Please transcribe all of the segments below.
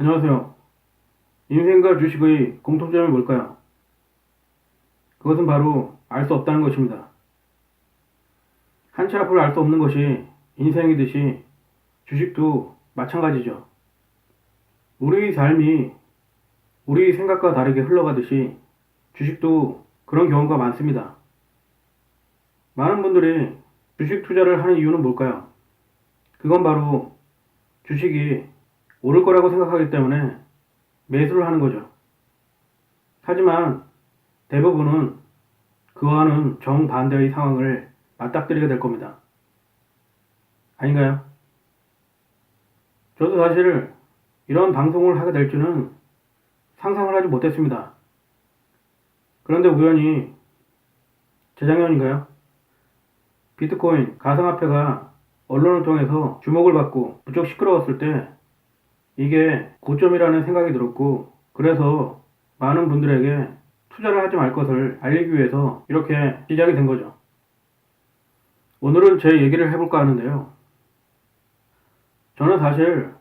안녕하세요. 인생과 주식의 공통점이 뭘까요? 그것은 바로 알 수 없다는 것입니다. 한치 앞을 알 수 없는 것이 인생이듯이 주식도 마찬가지죠. 우리의 삶이 우리 생각과 다르게 흘러가듯이 주식도 그런 경우가 많습니다. 많은 분들이 주식 투자를 하는 이유는 뭘까요? 그건 바로 주식이 오를 거라고 생각하기 때문에 매수를 하는 거죠. 하지만 대부분은 그와는 정반대의 상황을 맞닥뜨리게 될 겁니다. 아닌가요? 저도 사실 이런 방송을 하게 될 줄은 상상을 하지 못했습니다. 그런데 우연히 재작년인가요? 비트코인 가상화폐가 언론을 통해서 주목을 받고 부쩍 시끄러웠을 때 이게 고점이라는 생각이 들었고 그래서 많은 분들에게 투자를 하지 말 것을 알리기 위해서 이렇게 시작이 된 거죠. 오늘은 제 얘기를 해볼까 하는데요. 저는 사실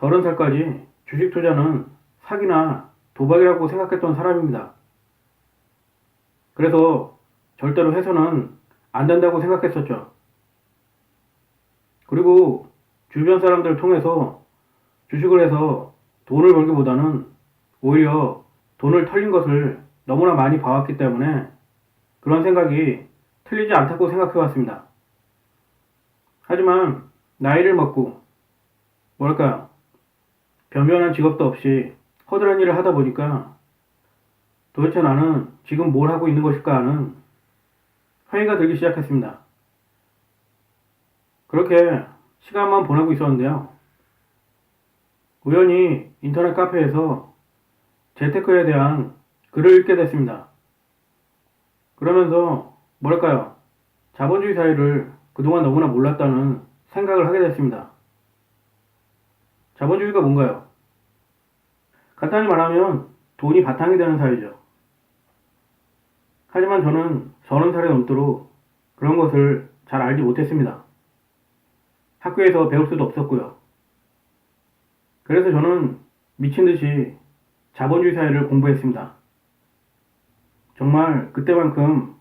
30살까지 주식 투자는 사기나 도박이라고 생각했던 사람입니다. 그래서 절대로 해서는 안 된다고 생각했었죠. 그리고 주변 사람들 통해서 주식을 해서 돈을 벌기보다는 오히려 돈을 털린 것을 너무나 많이 봐왔기 때문에 그런 생각이 틀리지 않다고 생각해 왔습니다. 하지만 나이를 먹고 뭐랄까요 변변한 직업도 없이 허드렛 일을 하다 보니까 도대체 나는 지금 뭘 하고 있는 것일까 하는 회의가 들기 시작했습니다. 그렇게 시간만 보내고 있었는데요. 우연히 인터넷 카페에서 재테크에 대한 글을 읽게 됐습니다. 그러면서 뭐랄까요? 자본주의 사회를 그동안 너무나 몰랐다는 생각을 하게 됐습니다. 자본주의가 뭔가요? 간단히 말하면 돈이 바탕이 되는 사회죠. 하지만 저는 서른 살이 넘도록 그런 것을 잘 알지 못했습니다. 학교에서 배울 수도 없었고요. 그래서 저는 미친 듯이 자본주의 사회를 공부했습니다. 정말 그때만큼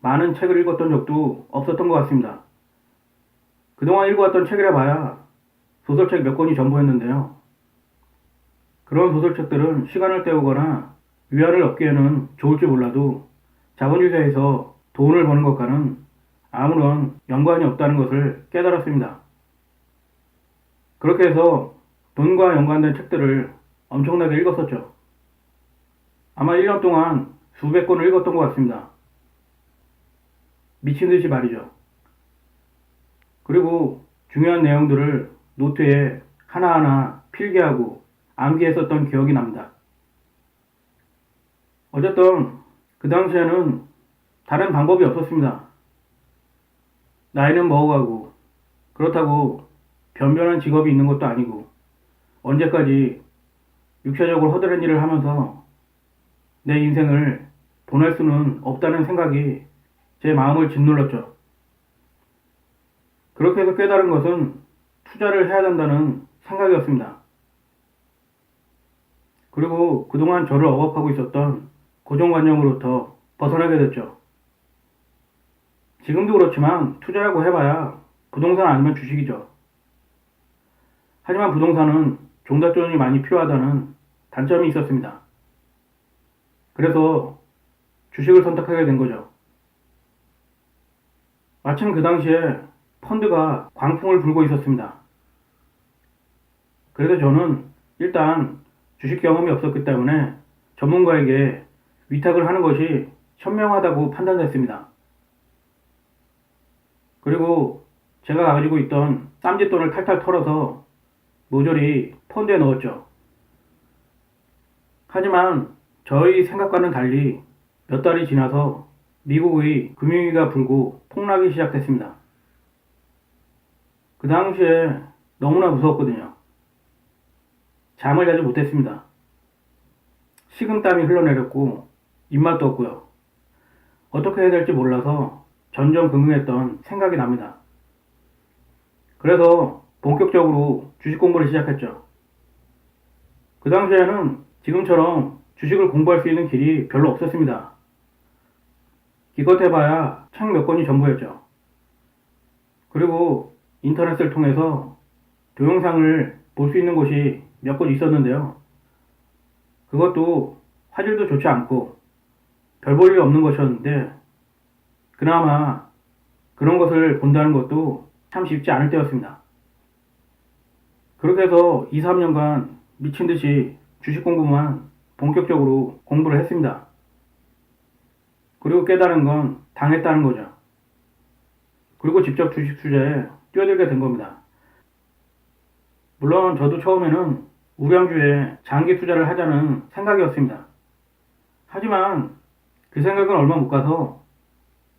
많은 책을 읽었던 적도 없었던 것 같습니다. 그동안 읽어왔던 책이라 봐야 소설책 몇 권이 전부였는데요. 그런 소설책들은 시간을 때우거나 위안을 얻기에는 좋을지 몰라도 자본주의 사회에서 돈을 버는 것과는 아무런 연관이 없다는 것을 깨달았습니다. 그렇게 해서 돈과 연관된 책들을 엄청나게 읽었었죠. 아마 1년 동안 수백 권을 읽었던 것 같습니다. 미친 듯이 말이죠. 그리고 중요한 내용들을 노트에 하나하나 필기하고 암기했었던 기억이 납니다. 어쨌든 그 당시에는 다른 방법이 없었습니다. 나이는 먹어가고 그렇다고 변변한 직업이 있는 것도 아니고 언제까지 육체적으로 허드렛 일을 하면서 내 인생을 보낼 수는 없다는 생각이 제 마음을 짓눌렀죠. 그렇게 해서 깨달은 것은 투자를 해야 된다는 생각이었습니다. 그리고 그동안 저를 억압하고 있었던 고정관념으로부터 벗어나게 됐죠. 지금도 그렇지만 투자라고 해봐야 부동산 아니면 주식이죠. 하지만 부동산은 종잣돈이 많이 필요하다는 단점이 있었습니다. 그래서 주식을 선택하게 된 거죠. 마침 그 당시에 펀드가 광풍을 불고 있었습니다. 그래서 저는 일단 주식 경험이 없었기 때문에 전문가에게 위탁을 하는 것이 현명하다고 판단했습니다. 그리고 제가 가지고 있던 쌈짓돈을 탈탈 털어서 모조리 펀드에 넣었죠. 하지만 저희 생각과는 달리 몇 달이 지나서 미국의 금융위기가 불고 폭락이 시작됐습니다. 그 당시에 너무나 무서웠거든요. 잠을 자지 못했습니다. 식은땀이 흘러내렸고 입맛도 없고요. 어떻게 해야 될지 몰라서 전전긍긍했던 생각이 납니다. 그래서 본격적으로 주식 공부를 시작했죠. 그 당시에는 지금처럼 주식을 공부할 수 있는 길이 별로 없었습니다. 기껏해봐야 책 몇 권이 전부였죠. 그리고 인터넷을 통해서 동영상을 볼 수 있는 곳이 몇 곳 있었는데요. 그것도 화질도 좋지 않고 별 볼 일 없는 것이었는데 그나마 그런 것을 본다는 것도 참 쉽지 않을 때였습니다. 그렇게 해서 2, 3년간 미친 듯이 주식 공부만 본격적으로 공부를 했습니다. 그리고 깨달은 건 당했다는 거죠. 그리고 직접 주식 투자에 뛰어들게 된 겁니다. 물론 저도 처음에는 우량주에 장기 투자를 하자는 생각이었습니다. 하지만 그 생각은 얼마 못 가서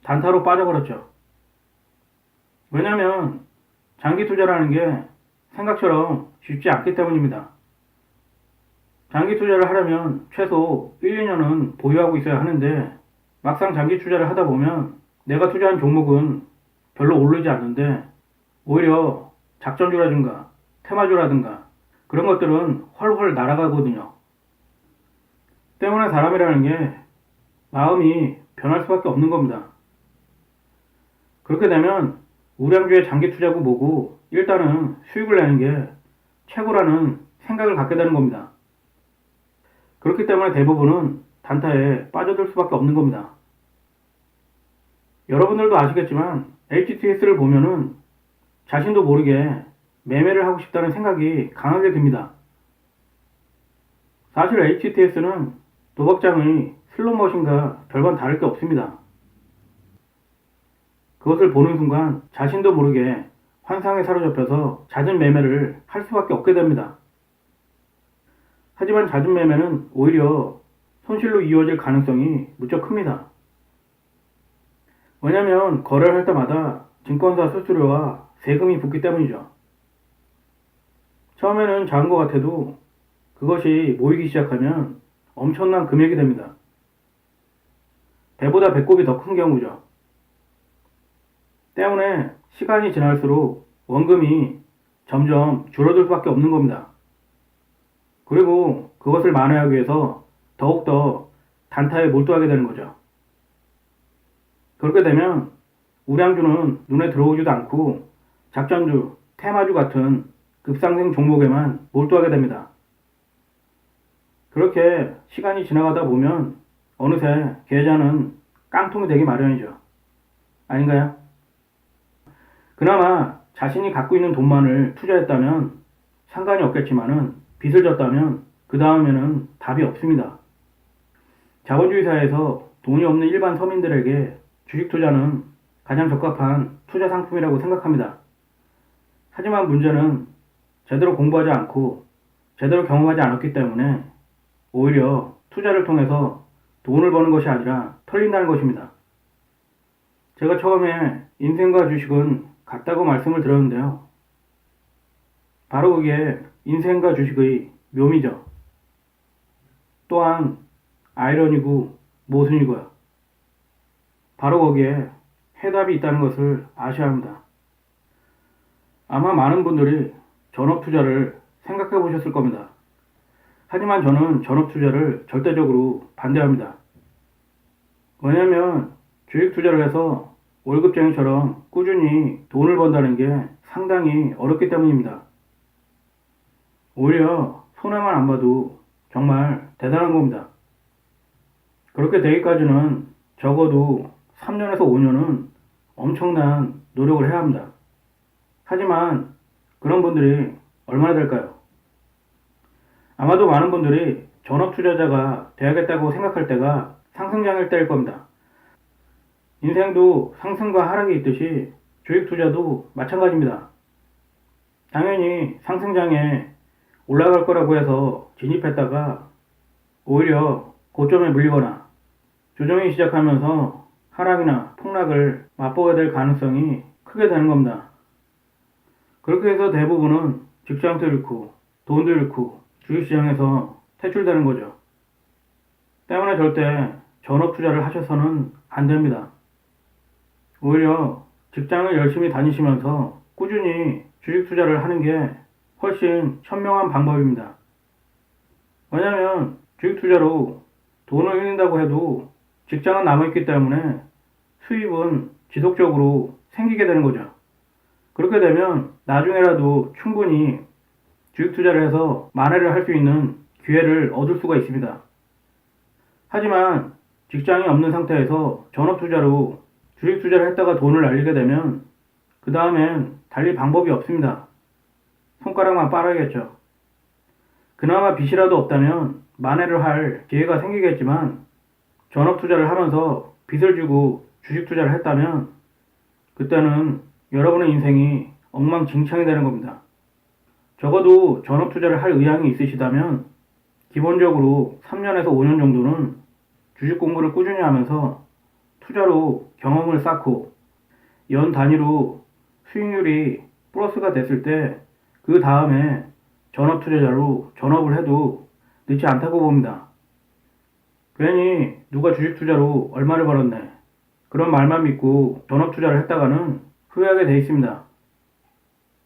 단타로 빠져버렸죠. 왜냐면 장기 투자라는 게 생각처럼 쉽지 않기 때문입니다. 장기 투자를 하려면 최소 1, 2년은 보유하고 있어야 하는데 막상 장기 투자를 하다 보면 내가 투자한 종목은 별로 오르지 않는데 오히려 작전주라든가 테마주라든가 그런 것들은 훨훨 날아가거든요. 때문에 사람이라는 게 마음이 변할 수밖에 없는 겁니다. 그렇게 되면 우량주의 장기 투자고 뭐고 일단은 수익을 내는 게 최고라는 생각을 갖게 되는 겁니다. 그렇기 때문에 대부분은 단타에 빠져들 수밖에 없는 겁니다. 여러분들도 아시겠지만 HTS를 보면은 자신도 모르게 매매를 하고 싶다는 생각이 강하게 듭니다. 사실 HTS는 도박장의 슬롯머신과 별반 다를 게 없습니다. 그것을 보는 순간 자신도 모르게 환상에 사로잡혀서 잦은 매매를 할 수밖에 없게 됩니다. 하지만 잦은 매매는 오히려 손실로 이어질 가능성이 무척 큽니다. 왜냐하면 거래를 할 때마다 증권사 수수료와 세금이 붙기 때문이죠. 처음에는 작은 것 같아도 그것이 모이기 시작하면 엄청난 금액이 됩니다. 배보다 배꼽이 더 큰 경우죠. 때문에 시간이 지날수록 원금이 점점 줄어들 수밖에 없는 겁니다. 그리고 그것을 만회하기 위해서 더욱더 단타에 몰두하게 되는 거죠. 그렇게 되면 우량주는 눈에 들어오지도 않고 작전주, 테마주 같은 급상승 종목에만 몰두하게 됩니다. 그렇게 시간이 지나가다 보면 어느새 계좌는 깡통이 되기 마련이죠. 아닌가요? 그나마 자신이 갖고 있는 돈만을 투자했다면 상관이 없겠지만은 빚을 졌다면 그 다음에는 답이 없습니다. 자본주의 사회에서 돈이 없는 일반 서민들에게 주식 투자는 가장 적합한 투자 상품이라고 생각합니다. 하지만 문제는 제대로 공부하지 않고 제대로 경험하지 않았기 때문에 오히려 투자를 통해서 돈을 버는 것이 아니라 털린다는 것입니다. 제가 처음에 인생과 주식은 같다고 말씀을 드렸는데요. 바로 그게 인생과 주식의 묘미죠. 또한 아이러니고 모순이고요. 바로 거기에 해답이 있다는 것을 아셔야 합니다. 아마 많은 분들이 전업 투자를 생각해 보셨을 겁니다. 하지만 저는 전업 투자를 절대적으로 반대합니다. 왜냐하면 주식 투자를 해서 월급쟁이처럼 꾸준히 돈을 번다는 게 상당히 어렵기 때문입니다. 오히려 손해만 안 봐도 정말 대단한 겁니다. 그렇게 되기까지는 적어도 3년에서 5년은 엄청난 노력을 해야 합니다. 하지만 그런 분들이 얼마나 될까요? 아마도 많은 분들이 전업 투자자가 되야겠다고 생각할 때가 상승장일 때일 겁니다. 인생도 상승과 하락이 있듯이 주식 투자도 마찬가지입니다. 당연히 상승장에 올라갈 거라고 해서 진입했다가 오히려 고점에 물리거나 조정이 시작하면서 하락이나 폭락을 맛보게 될 가능성이 크게 되는 겁니다. 그렇게 해서 대부분은 직장도 잃고 돈도 잃고 주식시장에서 퇴출되는 거죠. 때문에 절대 전업 투자를 하셔서는 안 됩니다. 오히려 직장을 열심히 다니시면서 꾸준히 주식 투자를 하는 게 훨씬 현명한 방법입니다. 왜냐면 주식 투자로 돈을 잃는다고 해도 직장은 남아있기 때문에 수입은 지속적으로 생기게 되는 거죠. 그렇게 되면 나중에라도 충분히 주식 투자를 해서 만회를 할 수 있는 기회를 얻을 수가 있습니다. 하지만 직장이 없는 상태에서 전업 투자로 주식 투자를 했다가 돈을 날리게 되면 그 다음엔 달리 방법이 없습니다. 손가락만 빨아야겠죠. 그나마 빚이라도 없다면 만회를 할 기회가 생기겠지만 전업 투자를 하면서 빚을 주고 주식 투자를 했다면 그때는 여러분의 인생이 엉망진창이 되는 겁니다. 적어도 전업 투자를 할 의향이 있으시다면 기본적으로 3년에서 5년 정도는 주식 공부를 꾸준히 하면서 투자로 경험을 쌓고 연 단위로 수익률이 플러스가 됐을 때 그 다음에 전업 투자자로 전업을 해도 늦지 않다고 봅니다. 괜히 누가 주식 투자로 얼마를 벌었네. 그런 말만 믿고 전업 투자를 했다가는 후회하게 돼 있습니다.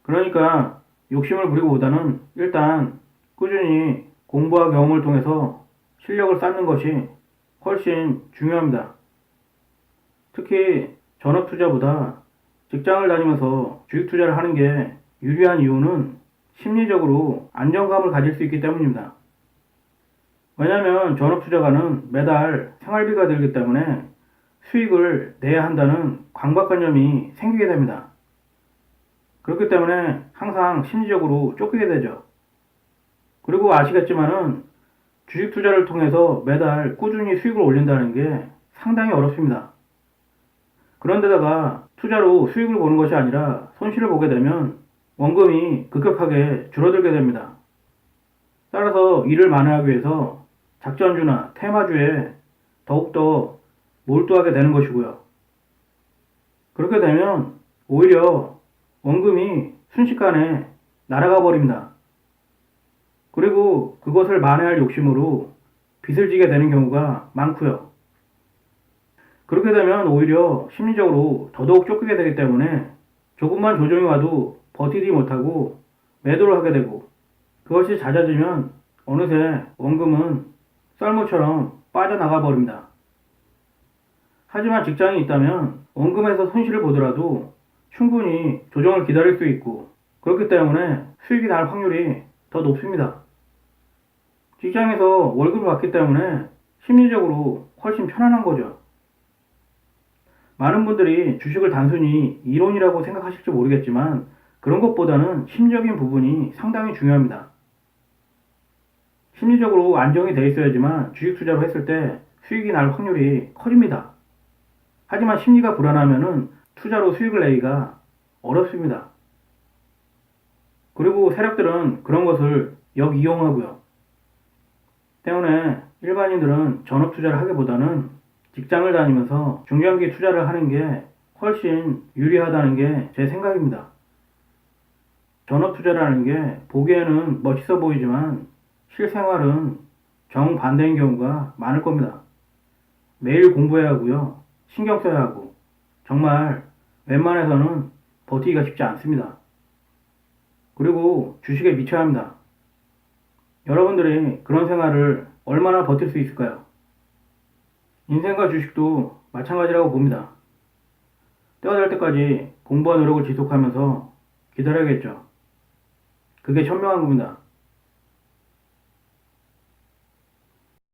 그러니까 욕심을 부리고보다는 일단 꾸준히 공부와 경험을 통해서 실력을 쌓는 것이 훨씬 중요합니다. 특히 전업 투자보다 직장을 다니면서 주식 투자를 하는 게 유리한 이유는 심리적으로 안정감을 가질 수 있기 때문입니다. 왜냐하면 전업 투자가는 매달 생활비가 들기 때문에 수익을 내야 한다는 강박관념이 생기게 됩니다. 그렇기 때문에 항상 심리적으로 쫓기게 되죠. 그리고 아시겠지만은 주식 투자를 통해서 매달 꾸준히 수익을 올린다는 게 상당히 어렵습니다. 그런데다가 투자로 수익을 보는 것이 아니라 손실을 보게 되면 원금이 급격하게 줄어들게 됩니다. 따라서 이를 만회하기 위해서 작전주나 테마주에 더욱더 몰두하게 되는 것이고요. 그렇게 되면 오히려 원금이 순식간에 날아가 버립니다. 그리고 그것을 만회할 욕심으로 빚을 지게 되는 경우가 많고요. 그렇게 되면 오히려 심리적으로 더더욱 쫓기게 되기 때문에 조금만 조정이 와도 버티지 못하고 매도를 하게 되고 그것이 잦아지면 어느새 원금은 썰물처럼 빠져나가 버립니다. 하지만 직장이 있다면 원금에서 손실을 보더라도 충분히 조정을 기다릴 수 있고 그렇기 때문에 수익이 날 확률이 더 높습니다. 직장에서 월급을 받기 때문에 심리적으로 훨씬 편안한 거죠. 많은 분들이 주식을 단순히 이론이라고 생각하실지 모르겠지만 그런 것보다는 심적인 부분이 상당히 중요합니다. 심리적으로 안정이 돼 있어야지만 주식 투자로 했을 때 수익이 날 확률이 커집니다. 하지만 심리가 불안하면은 투자로 수익을 내기가 어렵습니다. 그리고 세력들은 그런 것을 역이용하고요. 때문에 일반인들은 전업 투자를 하기보다는 직장을 다니면서 중장기 투자를 하는 게 훨씬 유리하다는 게 제 생각입니다. 전업 투자라는 게 보기에는 멋있어 보이지만 실생활은 정반대인 경우가 많을 겁니다. 매일 공부해야 하고요. 신경 써야 하고 정말 웬만해서는 버티기가 쉽지 않습니다. 그리고 주식에 미쳐야 합니다. 여러분들이 그런 생활을 얼마나 버틸 수 있을까요? 인생과 주식도 마찬가지라고 봅니다. 때가 될 때까지 공부와 노력을 지속하면서 기다려야겠죠. 그게 현명한 겁니다.